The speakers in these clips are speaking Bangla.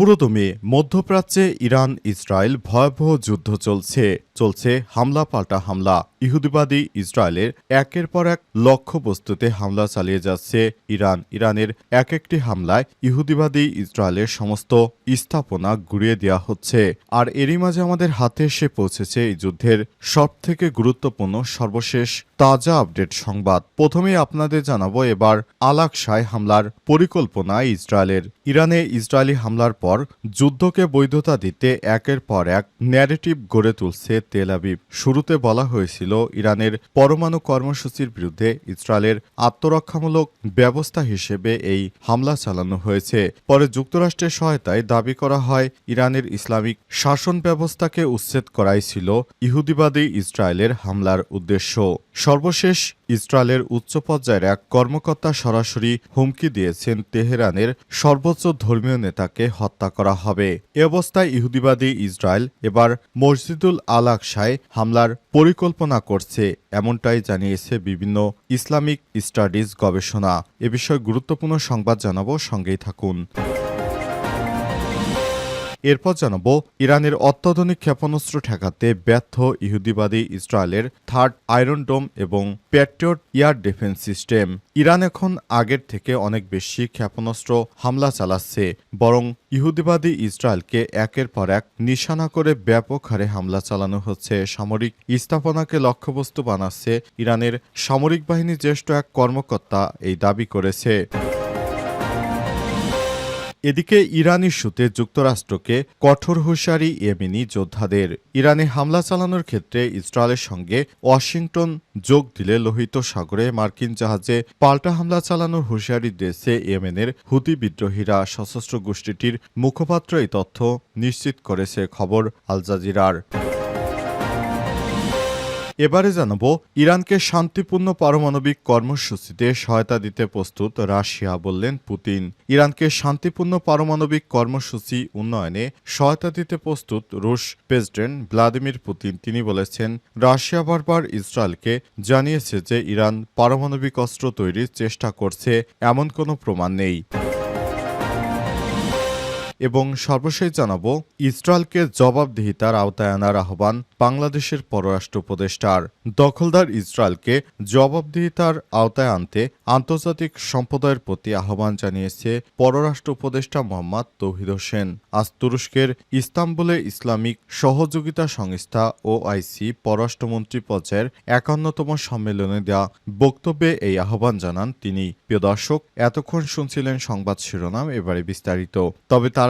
পুরোদমে মধ্যপ্রাচ্যে ইরান, ইসরায়েল ভয়াবহ যুদ্ধ চলছে। চলছে হামলা পাল্টা হামলা। ইহুদিবাদী ইসরায়েলের একের পর এক লক্ষ্যবস্তুতে হামলা চালিয়ে যাচ্ছে ইরান। ইরানের এক একটি হামলায় ইহুদিবাদী ইসরায়েলের সমস্ত স্থাপনা গুড়িয়ে দেওয়া হচ্ছে। আর এরই মাঝে আমাদের হাতে এসে পৌঁছেছে এই যুদ্ধের সব থেকে গুরুত্বপূর্ণ সর্বশেষ তাজা আপডেট সংবাদ। প্রথমে আপনাদের জানাব এবার আলাকসায় হামলার পরিকল্পনা ইসরায়েলের। ইরানে ইসরায়েলি হামলার পর যুদ্ধকে বৈধতা দিতে একের পর এক ন্যারেটিভ গড়ে তুলছে তেল আবিব। শুরুতে বলা হয়েছিল ইরানের পরমাণু কর্মসূচির বিরুদ্ধে ইসরায়েলের আত্মরক্ষামূলক ব্যবস্থা হিসেবে এই হামলা চালানো হয়েছে। পরে যুক্তরাষ্ট্রের সহায়তায় দাবি করা হয়, ইরানের ইসলামিক শাসন ব্যবস্থাকে উচ্ছেদ করাই ছিল ইহুদিবাদী ইসরায়েলের হামলার উদ্দেশ্য। সর্বশেষ ইসরায়েলের উচ্চ পর্যায়ের এক কর্মকর্তা সরাসরি হুমকি দিয়েছেন তেহরানের সর্বোচ্চ ধর্মীয় নেতাকে হত্যা করা হবে। এ অবস্থায় ইহুদিবাদী ইসরায়েল এবার মসজিদুল আল আকসায় হামলার পরিকল্পনা করছে, এমনটাই জানিয়েছে বিভিন্ন ইসলামিক স্টাডিজ গবেষণা। এ বিষয়ে গুরুত্বপূর্ণ সংবাদ জানাব, সঙ্গেই থাকুন। এরপর জানাব, ইরানের অত্যাধুনিক ক্ষেপণাস্ত্র ঠেকাতে ব্যর্থ ইহুদিবাদী ইসরায়েলের থার্ড আয়রন ডোম এবং patriot air defence system. Iran এখন আগের থেকে অনেক বেশি ক্ষেপণাস্ত্র হামলা চালাচ্ছে, বরং ইহুদিবাদী ইসরায়েলকে একের পর এক নিশানা করে ব্যাপক হারে হামলা চালানো হচ্ছে। সামরিক স্থাপনাকে লক্ষ্যবস্তু বানাচ্ছে ইরানের সামরিক বাহিনীর জ্যেষ্ঠ এক কর্মকর্তা এই দাবি করেছে। এদিকে ইরান ইস্যুতে যুক্তরাষ্ট্রকে কঠোর হুঁশিয়ারি ইয়েমেনি যোদ্ধাদের। ইরানে হামলা চালানোর ক্ষেত্রে ইসরায়েলের সঙ্গে ওয়াশিংটন যোগ দিলে লোহিত সাগরে মার্কিন জাহাজে পাল্টা হামলা চালানোর হুঁশিয়ারি দিয়েছে ইয়েমেনের হুতি বিদ্রোহীরা। সশস্ত্র গোষ্ঠীটির মুখপাত্র এই তথ্য নিশ্চিত করেছে খবর আল জাজিরার। এবারে জানাব, ইরানকে শান্তিপূর্ণ পারমাণবিক কর্মসূচিতে সহায়তা দিতে প্রস্তুত রাশিয়া বললেন পুতিন। ইরানকে শান্তিপূর্ণ পারমাণবিক কর্মসূচি উন্নয়নে সহায়তা দিতে প্রস্তুত রুশ প্রেসিডেন্ট ভ্লাদিমির পুতিন। তিনি বলেছেন, রাশিয়া বারবার ইসরায়েলকে জানিয়েছে যে ইরান পারমাণবিক অস্ত্র তৈরির চেষ্টা করছে, এমন কোনো প্রমাণ নেই। এবং সর্বশেষ জানাব, ইসরায়েলকে জবাবদিহিতার আওতায় আনার আহ্বান বাংলাদেশের পররাষ্ট্র উপদেষ্টার। দখলদার ইসরায়েলকে জবাবদিহিতার আওতায় আনতে আন্তর্জাতিক সম্প্রদায়ের প্রতি আহ্বান জানিয়েছে পররাষ্ট্র উপদেষ্টা মোহাম্মদ তৌহিদ হোসেন। আজ তুরস্কের ইস্তাম্বুলে ইসলামিক সহযোগিতা সংস্থা ও আইসি পররাষ্ট্রমন্ত্রী পর্যায়ের একান্নতম সম্মেলনে দেওয়া বক্তব্যে এই আহ্বান জানান তিনি। প্রিয় দর্শক, এতক্ষণ শুনছিলেন সংবাদ শিরোনাম, এবারে বিস্তারিত। তবে তার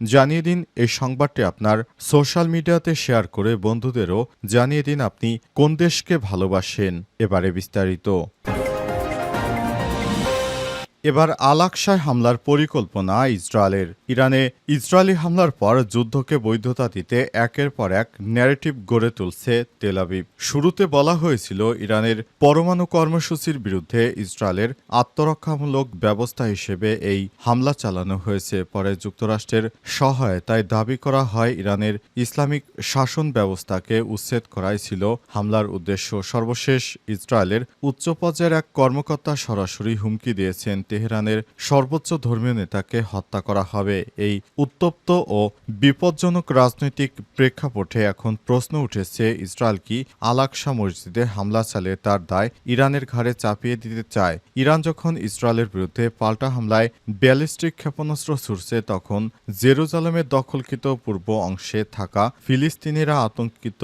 জানিয়ে দিন এই সংবাদটি আপনার সোশ্যাল মিডিয়াতে শেয়ার করে বন্ধুদেরও জানিয়ে দিন আপনি কোন দেশকে ভালোবাসেন। এবারে বিস্তারিত। এবার আলাকসায় হামলার পরিকল্পনা ইসরায়েলের। ইরানে ইসরায়েলি হামলার পর যুদ্ধকে বৈধতা দিতে একের পর এক ন্যারেটিভ গড়ে তুলছে তেল আবিব। শুরুতে বলা হয়েছিল ইরানের পরমাণু কর্মসূচির বিরুদ্ধে ইসরায়েলের আত্মরক্ষামূলক ব্যবস্থা হিসেবে এই হামলা চালানো হয়েছে। পরে যুক্তরাষ্ট্রের সহায়তায় দাবি করা হয় ইরানের ইসলামিক শাসন ব্যবস্থাকে উচ্ছেদ করাই ছিল হামলার উদ্দেশ্য। সর্বশেষ ইসরায়েলের উচ্চ পর্যায়ের এক কর্মকর্তা সরাসরি হুমকি দিয়েছেন তেহরানের সর্বোচ্চ ধর্মীয় নেতাকে হত্যা করা হবে। এই উত্তপ্ত ও বিপজ্জনক রাজনৈতিক প্রেক্ষাপটে এখন প্রশ্ন উঠেছে, ইসরায়েল কি আলাকসা মসজিদে হামলা চালিয়ে তার দায় ইরানের ঘাড়ে চাপিয়ে দিতে চায়? ইরান যখন ইসরায়েলের বিরুদ্ধে পাল্টা হামলায় ব্যালিস্টিক ক্ষেপণাস্ত্র ছুড়ছে, তখন জেরুজালেমের দখলকৃত পূর্ব অংশে থাকা ফিলিস্তিনিরা আতঙ্কিত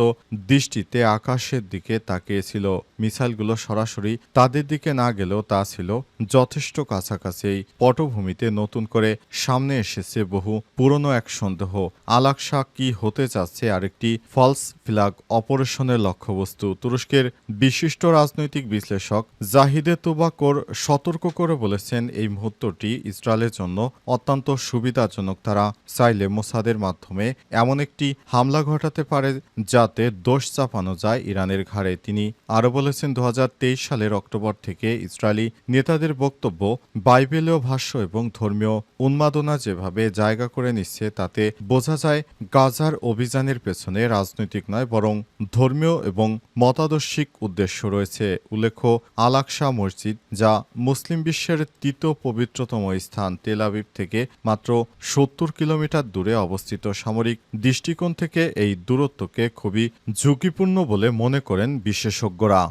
দৃষ্টিতে আকাশের দিকে তাকিয়েছিল। মিসাইলগুলো সরাসরি তাদের দিকে না গেলেও তা ছিল যথেষ্ট কাছাকাছি এই পটভূমিতে নতুন করে সামনে এসেছে বহু পুরনো এক সন্দেহ। আলাকসা কি হতে যাচ্ছে আরেকটি ফলস ফ্ল্যাগ অপারেশনের লক্ষ্যবস্তু? তুরস্কের বিশিষ্ট রাজনৈতিক বিশ্লেষক জাহিদে তুবাকর সতর্ক করে বলেছেন, এই মুহূর্তটি ইসরায়েলের জন্য অত্যন্ত সুবিধাজনক। তারা চাইলে মোসাদের মাধ্যমে এমন একটি হামলা ঘটাতে পারে যাতে দোষ চাপানো যায় ইরানের ঘাড়ে। তিনি আরও বলেছেন দু হাজার তেইশ সালের অক্টোবর থেকে ইসরায়েলি নেতাদের বক্তব্য বাইবেলীয় ভাষ্য এবং ধর্মীয় উন্মাদনা যেভাবে জায়গা করে নিচ্ছে, তাতে বোঝা যায় গাজার অভিযানের পেছনে রাজনৈতিক নয়, বরং ধর্মীয় এবং মতাদর্শিক উদ্দেশ্য রয়েছে। উল্লেখ্য আলাকসা মসজিদ, যা মুসলিম বিশ্বের তৃতীয় পবিত্রতম স্থান তেল আবিব থেকে মাত্র সত্তর কিলোমিটার দূরে অবস্থিত। সামরিক দৃষ্টিকোণ থেকে এই দূরত্বকে খুবই ঝুঁকিপূর্ণ বলে মনে করেন বিশেষজ্ঞরা।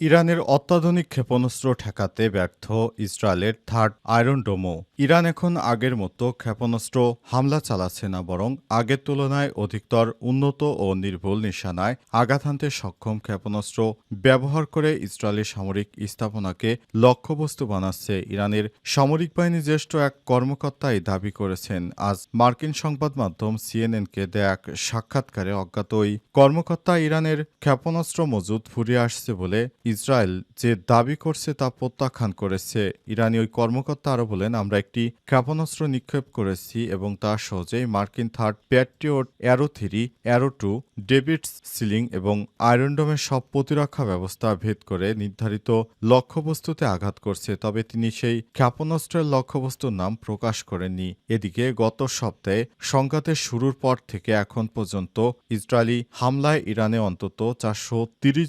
ইরানের অত্যাধুনিক ক্ষেপণাস্ত্র ঠেকাতে ব্যর্থ ইসরায়েলের থার্ড আয়রন ডোমো। ইরান এখন আগের মতো ক্ষেপণাস্ত্র হামলা চালাচ্ছে না, বরং আগের তুলনায় অধিকতর উন্নত ও নির্ভুল নিশানায় আঘাত হানতে সক্ষম ক্ষেপণাস্ত্র ব্যবহার করে ইসরায়েলি সামরিক স্থাপনাকে লক্ষ্যবস্তু বানাচ্ছে ইরানের সামরিক বাহিনী জ্যেষ্ঠ এক কর্মকর্তা এই দাবি করেছেন। আজ মার্কিন সংবাদ মাধ্যম সিএনএনকে দেয়া এক সাক্ষাৎকারে অজ্ঞাত ওই কর্মকর্তা ইরানের ক্ষেপণাস্ত্র মজুদ ফুরিয়ে আসছে বলে ইসরায়েল যে দাবি করছে তা প্রত্যাখ্যান করেছে। ইরানি ওই কর্মকর্তা আরও বলেন, আমরা একটি ক্ষেপণাস্ত্র নিক্ষেপ করেছি এবং তা সহজেই মার্কিন third patriot arrow three, arrow two David's sling এবং আয়রনডোমের সব প্রতিরক্ষা ব্যবস্থা ভেদ করে নির্ধারিত লক্ষ্যবস্তুতে আঘাত করছে। তবে তিনি সেই ক্ষেপণাস্ত্রের লক্ষ্যবস্তুর নাম প্রকাশ করেননি। এদিকে গত সপ্তাহে সংঘাতের শুরুর পর থেকে এখন পর্যন্ত ইসরায়েলি হামলায় ইরানে অন্তত চারশো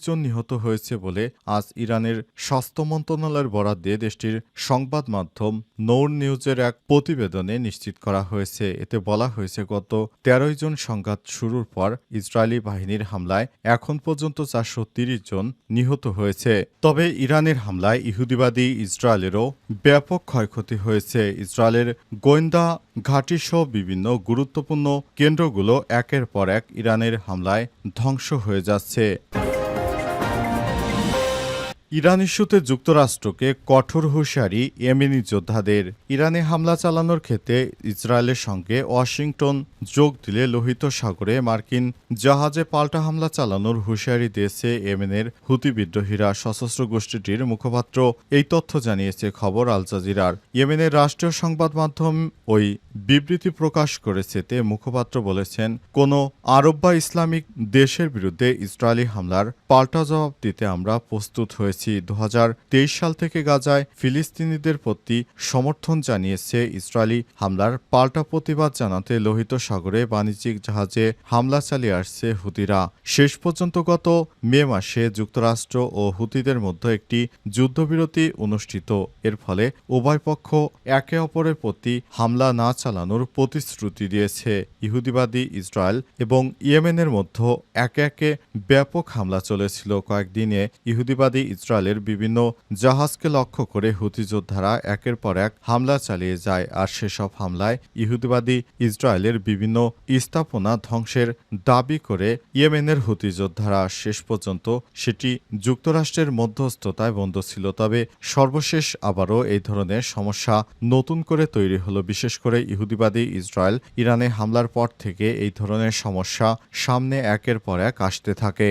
জন নিহত হয়েছে বলে আজ ইরানের স্বাস্থ্য মন্ত্রণালয়ের বরাদ দিয়ে দেশটির সংবাদ মাধ্যম নৌর নিউজের এক প্রতিবেদনে নিশ্চিত করা হয়েছে। এতে বলা হয়েছে, গত তেরোই জন সংঘাত শুরুর পর ইসরায়েলি বাহিনীর হামলায় এখন পর্যন্ত চারশো জন নিহত হয়েছে। তবে ইরানের হামলায় ইহুদিবাদী ইসরায়েলেরও ব্যাপক ক্ষয়ক্ষতি হয়েছে। ইসরায়েলের গোয়েন্দা ঘাঁটিসহ বিভিন্ন গুরুত্বপূর্ণ কেন্দ্রগুলো একের পর এক ইরানের হামলায় ধ্বংস হয়ে যাচ্ছে। ইরান ইস্যুতে যুক্তরাষ্ট্রকে কঠোর হুঁশিয়ারি ইয়েমেনি যোদ্ধাদের। ইরানে হামলা চালানোর ক্ষেত্রে ইসরায়েলের সঙ্গে ওয়াশিংটন যোগ দিলে লোহিত সাগরে মার্কিন জাহাজে পাল্টা হামলা চালানোর হুঁশিয়ারি দিয়েছে ইয়েমেনের হুতি বিদ্রোহীরা। সশস্ত্র গোষ্ঠীটির মুখপাত্র এই তথ্য জানিয়েছে খবর আল জাজিরার। ইয়েমেনের রাষ্ট্রীয় সংবাদ মাধ্যম ওই বিবৃতি প্রকাশ করেছে, তে মুখপাত্র বলেছেন, কোনো আরব বা ইসলামিক দেশের বিরুদ্ধে ইসরায়েলি হামলার পাল্টা জবাব দিতে আমরা প্রস্তুত হয়েছি। দু হাজার তেইশ সাল থেকে গাজায় ফিলিস্তিনিদের প্রতি সমর্থন জানিয়েছে ইসরায়েলি হামলার পাল্টা প্রতিবাদ জানাতে লোহিত সাগরে বাণিজ্যিক জাহাজে হামলা চালিয়ে আসছে হুতিরা। শেষ পর্যন্ত গত মে মাসে যুক্তরাষ্ট্র ও হুতিদের মধ্যে একটি যুদ্ধবিরতি অনুষ্ঠিত। এর ফলে উভয় পক্ষ একে অপরের প্রতি হামলা না চালানোর প্রতিশ্রুতি দিয়েছে। ইহুদিবাদী ইসরায়েল এবং ইয়েমেনের মধ্যে একে একে ব্যাপক হামলা চলেছিল। কয়েকদিনে ইহুদিবাদী ইসরায়েলের বিভিন্ন জাহাজকে লক্ষ্য করে হুতি যোদ্ধারা একের পর এক হামলা চালিয়ে যায়, আর সেসব হামলায় ইহুদিবাদী ইসরায়েলের বিভিন্ন স্থাপনা ধ্বংসের দাবি করে ইয়েমেনের হুতি যোদ্ধারা। শেষ পর্যন্ত সেটি যুক্তরাষ্ট্রের মধ্যস্থতায় বন্ধ ছিল, তবে সর্বশেষ আবারও এই ধরনের সমস্যা নতুন করে তৈরি হলো। বিশেষ করে ইহুদিবাদী ইসরায়েল ইরানে হামলার পর থেকে এই ধরনের সমস্যা সামনে একের পর এক আসতে থাকে।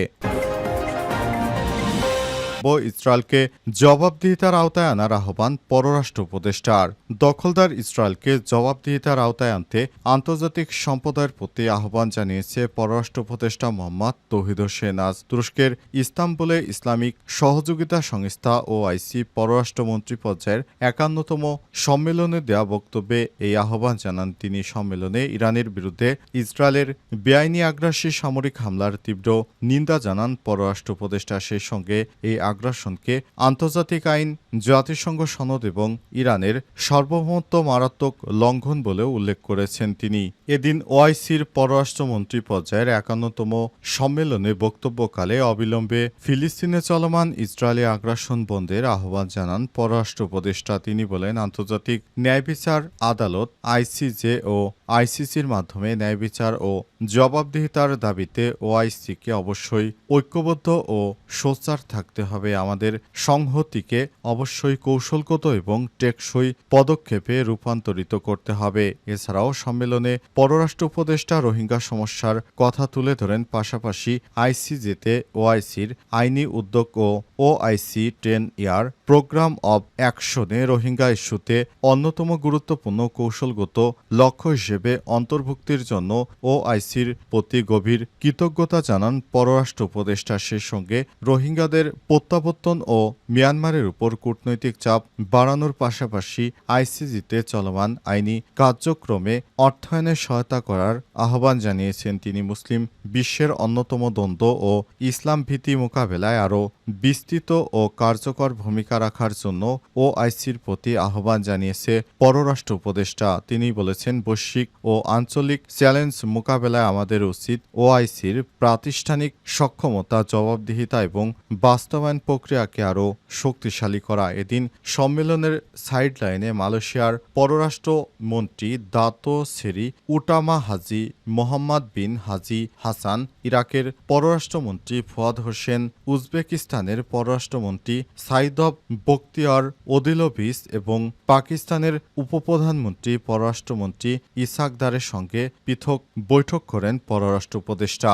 ইসরায়েলকে জবাবদিহিতার আওতায় আনার আহ্বান পররাষ্ট্র উপদেষ্টার। দখলদার ইসরায়েলকে জবাবদিহিতার আওতায় আনতে আন্তর্জাতিক সম্প্রদায়ের প্রতি আহ্বান জানিয়েছে পররাষ্ট্র উপদেষ্টা মোহাম্মদ তৌহিদ হোসেন। আজ তুরস্কের ইস্তাম্বুলে ইসলামিক সহযোগিতা সংস্থা ও আইসি পররাষ্ট্রমন্ত্রী পর্যায়ের একান্নতম সম্মেলনে দেয়া বক্তব্যে এই আহ্বান জানান তিনি। সম্মেলনে ইরানের বিরুদ্ধে ইসরায়েলের বেআইনি আগ্রাসী সামরিক হামলার তীব্র নিন্দা জানান পররাষ্ট্র উপদেষ্টা। সেই সঙ্গে এই আগ্রাসনকে আন্তর্জাতিক আইন জাতিসংঘ সনদ এবং ইরানের সার্বভৌমত্ব মারাত্মক লঙ্ঘন বলেও উল্লেখ করেছেন তিনি। এদিন ওআইসির পররাষ্ট্রমন্ত্রী পর্যায়ের একান্নতম সম্মেলনে বক্তব্যকালে অবিলম্বে ফিলিস্তিনে চলমান ইসরায়েলি আগ্রাসন বন্ধের আহ্বান জানান পররাষ্ট্র উপদেষ্টা। তিনি বলেন, আন্তর্জাতিক ন্যায় বিচার আদালত, আইসিজে ও আইসিসির মাধ্যমে ন্যায় বিচার ও জবাবদিহিতার দাবিতে ওআইসিকে অবশ্যই ঐক্যবদ্ধ ও সোচ্চার থাকতে হবে। আমাদের সংহতিকে অবশ্যই কৌশলগত এবং টেকসই পদক্ষেপে রূপান্তরিত করতে হবে। এছাড়াও সম্মেলনে পররাষ্ট্র উপদেষ্টা রোহিঙ্গা সমস্যার কথা তুলে ধরেন পাশাপাশি আইসিজেতে ওআইসির আইনি উদ্যোগ ও OIC ten year programme of অ্যাকশনে রোহিঙ্গা ইস্যুতে অন্যতম গুরুত্বপূর্ণ কৌশলগত লক্ষ্য হিসেবে অন্তর্ভুক্তির জন্য ওআইসির প্রতি গভীর কৃতজ্ঞতা জানান পররাষ্ট্র উপদেষ্টা। সে সঙ্গে রোহিঙ্গাদের প্রত্যাবর্তন ও মিয়ানমারের উপর কূটনৈতিক চাপ বাড়ানোর পাশাপাশি আইসিজিতে চলমান আইনি কার্যক্রমে অর্থায়নে সহায়তা করার আহ্বান জানিয়েছেন তিনি। মুসলিম বিশ্বের অন্যতম দ্বন্দ্ব ও ইসলাম ভীতি মোকাবেলায় আরও বিস্তৃত ও কার্যকর ভূমিকা রাখার জন্য ওআইসির প্রতি আহ্বান জানিয়েছে পররাষ্ট্র উপদেষ্টা। তিনি বলেছেন, বৈশ্বিক ও আঞ্চলিক চ্যালেঞ্জ মোকাবেলায় আমাদের উচিত ওআইসির প্রাতিষ্ঠানিক সক্ষমতা, জবাবদিহিতা এবং বাস্তবায়ন প্রক্রিয়াকে আরও শক্তিশালী করা। এদিন সম্মেলনের সাইডলাইনে মালয়েশিয়ার পররাষ্ট্র মন্ত্রী দাতো সেরি উটামা হাজি মোহাম্মদ বিন হাজি হাসান, ইরাকের পররাষ্ট্রমন্ত্রী ফুয়াদ হোসেন, উজবেকিস্তানের পররাষ্ট্রমন্ত্রী সাইদব বক্তিয়ার ওদিলোভিস এবং পাকিস্তানের উপপ্রধানমন্ত্রী পররাষ্ট্রমন্ত্রী ইসাকদারের সঙ্গে পৃথক বৈঠক করেন পররাষ্ট্র উপদেষ্টা।